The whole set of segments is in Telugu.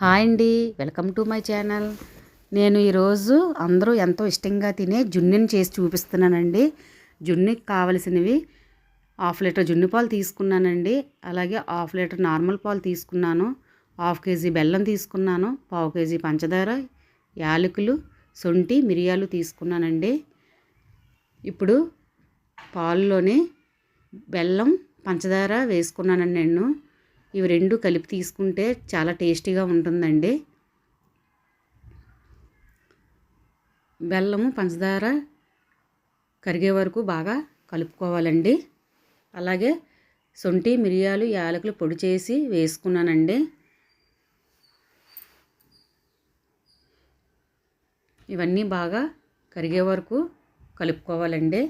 హాయ్ అండి. Welcome to my channel. నేను ఈరోజు అందరూ ఎంతో ఇష్టంగా తినే జున్నుని చేసి చూపిస్తున్నానండి. జున్నుకి కావలసినవి హాఫ్ లీటర్ జున్ను పాలు తీసుకున్నానండి. అలాగే హాఫ్ లీటర్ నార్మల్ పాలు తీసుకున్నాను. హాఫ్ కేజీ బెల్లం తీసుకున్నాను. పావు కేజీ పంచదార యాలకులు శొంఠి మిరియాలు తీసుకున్నానండి. ఇప్పుడు పాలులోనే బెల్లం పంచదార వేసుకున్నానండి నేను. ఇవి రెండు కలిపి తీసుకుంటే చాలా టేస్టీగా ఉంటుందండి. బెల్లము పంచదార కరిగే వరకు బాగా కలుపుకోవాలండి. అలాగే శొంఠి మిరియాలు యాలకులు పొడి చేసి వేసుకున్నానండి. ఇవన్నీ బాగా కరిగే వరకు కలుపుకోవాలండి.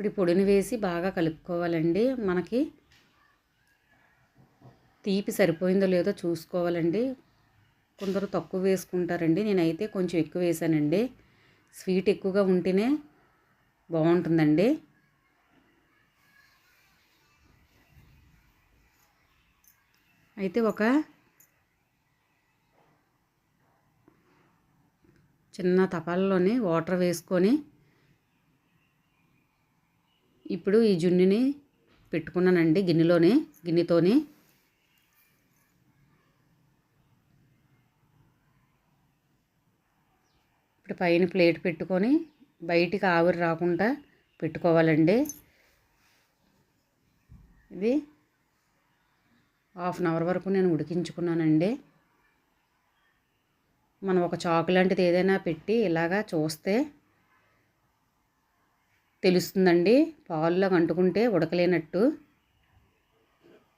ఇప్పుడు పొడిని వేసి బాగా కలుపుకోవాలండి. మనకి తీపి సరిపోయిందో లేదో చూసుకోవాలండి. కొందరు తక్కువ వేసుకుంటారండి. నేనైతే కొంచెం ఎక్కువ వేసానండి. స్వీట్ ఎక్కువగా ఉంటేనే బాగుంటుందండి. అయితే ఒక చిన్న తపాల్లోనే వాటర్ వేసుకొని ఇప్పుడు ఈ జున్నుని పెట్టుకున్నానండి గిన్నెలోనే గిన్నెతోనే. ఇప్పుడు పైన ప్లేట్ పెట్టుకొని బయటికి ఆవిరి రాకుండా పెట్టుకోవాలండి. ఇది హాఫ్ అన్ అవర్ వరకు నేను ఉడికించుకున్నానండి. మనం ఒక చాకు లాంటిది ఏదైనా పెట్టి ఇలాగా చూస్తే తెలుస్తుందండి. పాల్లో అంటుకుంటే ఉడకలేనట్టు.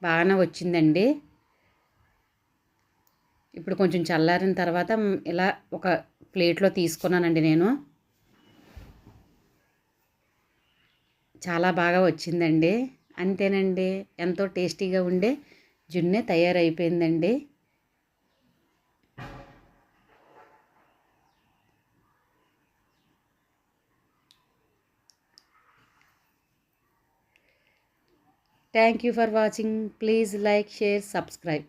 బాగానే వచ్చిందండి. ఇప్పుడు కొంచెం చల్లారిన తర్వాత ఇలా ఒక ప్లేట్లో తీసుకున్నానండి నేను. చాలా బాగా వచ్చిందండి. అంతేనండి. ఎంతో టేస్టీగా ఉండే జున్నే తయారైపోయిందండి. Thank you for watching. Please like, share, subscribe.